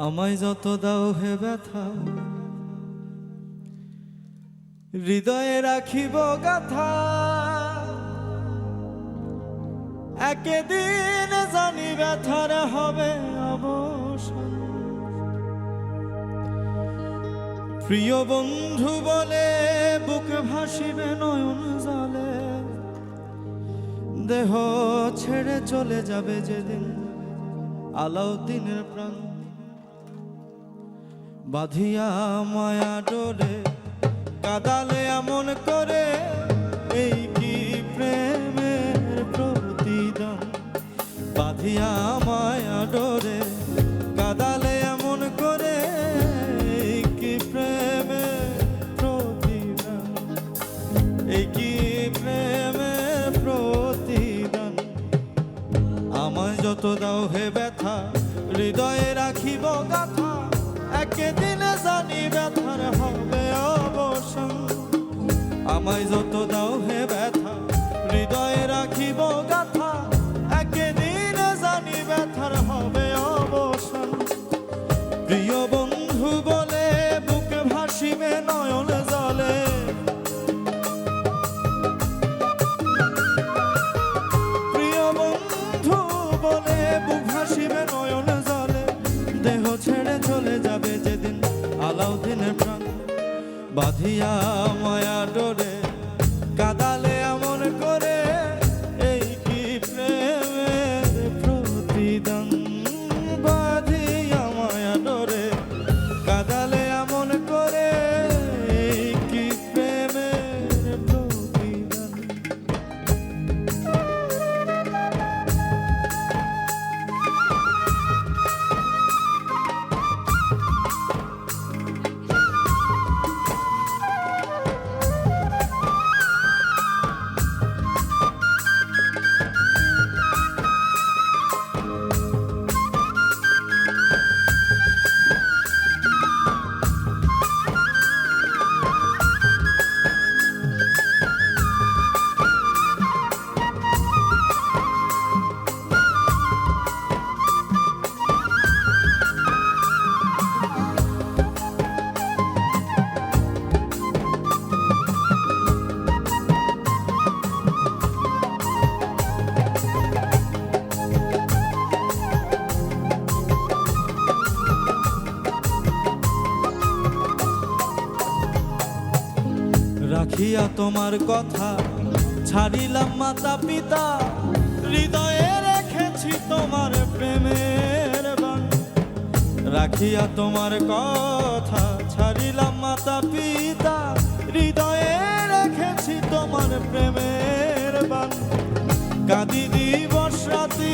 আমায় যত দাও হে ব্যথা। হৃদয়ে রাখিব গাথা। একদিন জানি ব্যথার হবে অবসান প্রিয় বন্ধু বলে, বুক ভাসিবে নয়ন জলে। দেহ ছেড়ে চলে যাবে যেদিন আলাউদ্দিনের প্রাণ। বাঁধিয়া মায়া ডোরে, কাদালে এমন করে, এই কি প্রেমের প্রতিদান? বাঁধিয়া মায়া ডোরে, কাদালে এমন করে, এই কি প্রেমের প্রতিদান? এই কি প্রেমের প্রতিদান? আমায় যত দাও হে ব্যথা, হৃদয়ে রাখিব গাথা। একদিন জানি ব্যথার হবে অবসান। আমায় যত দাও হে ব্যথা বাঁধিয়া রাখিয়া তোমার কথা ছাড়িলাম মাতা পিতা। হৃদয়ে রেখেছি তোমার প্রেমের বান রাখিয়া তোমার কথা ছাড়িলাম মাতা পিতা। হৃদয়ে রেখেছি তোমার প্রেমের বান কাঁদি দিবস রাতি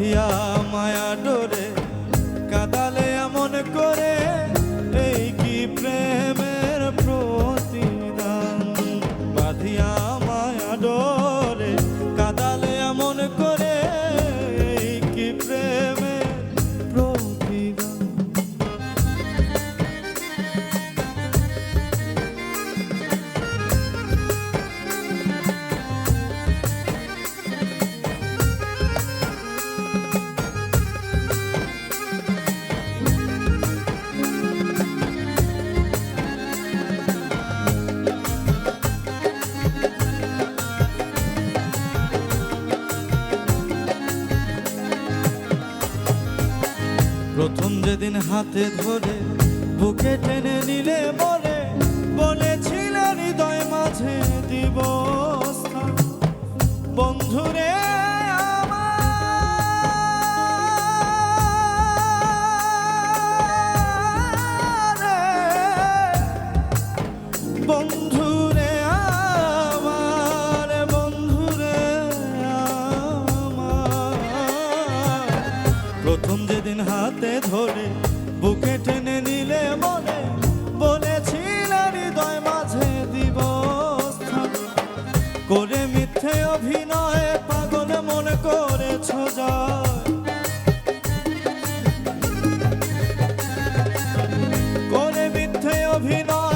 বাঁধিয়া প্রথম হাতে ধরে বুকে টেনে নিলে বলে বলেছিলে হৃদয় মাঝে দিব। বন্ধুরে মিথ্যে অভিনয়ে পাগল মনে করেছ যায় করে মিথ্যে অভিনয়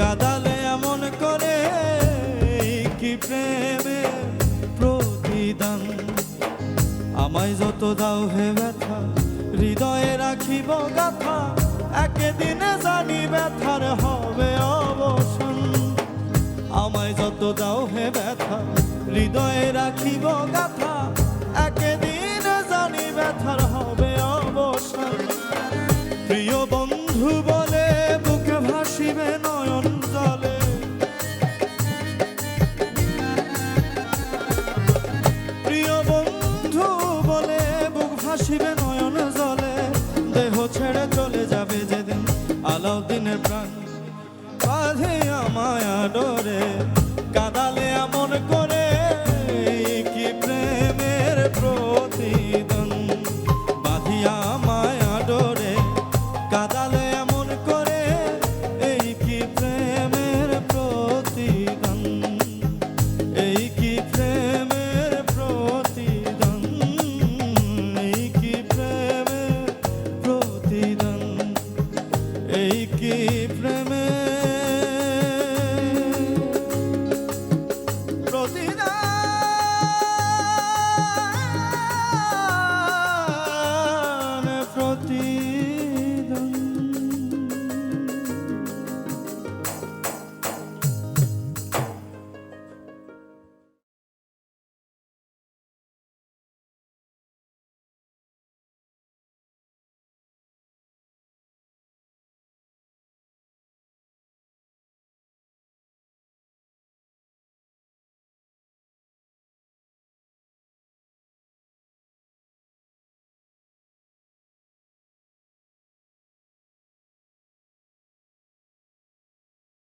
কাদালে এমন করে, কি প্রেমের প্রতিদান? আমায় যত দাও হে ব্যথা, হৃদয়ে রাখিব গাথা, একদিনে জানি ব্যথার হবে অবসান। আমায় যত দাও হে ব্যথা, হৃদয়ে রাখিব গাথা, একদিন জানি ব্যথার হবে অবসান। প্রিয় বন্ধু বলে জলে। প্রিয় বন্ধু বলে, বুক ভাসিবে নয়ন জলে। দেহ ছেড়ে চলে যাবে যেদিন আলাউদ্দিনের প্রাণ বাঁধে মায়া ডোরে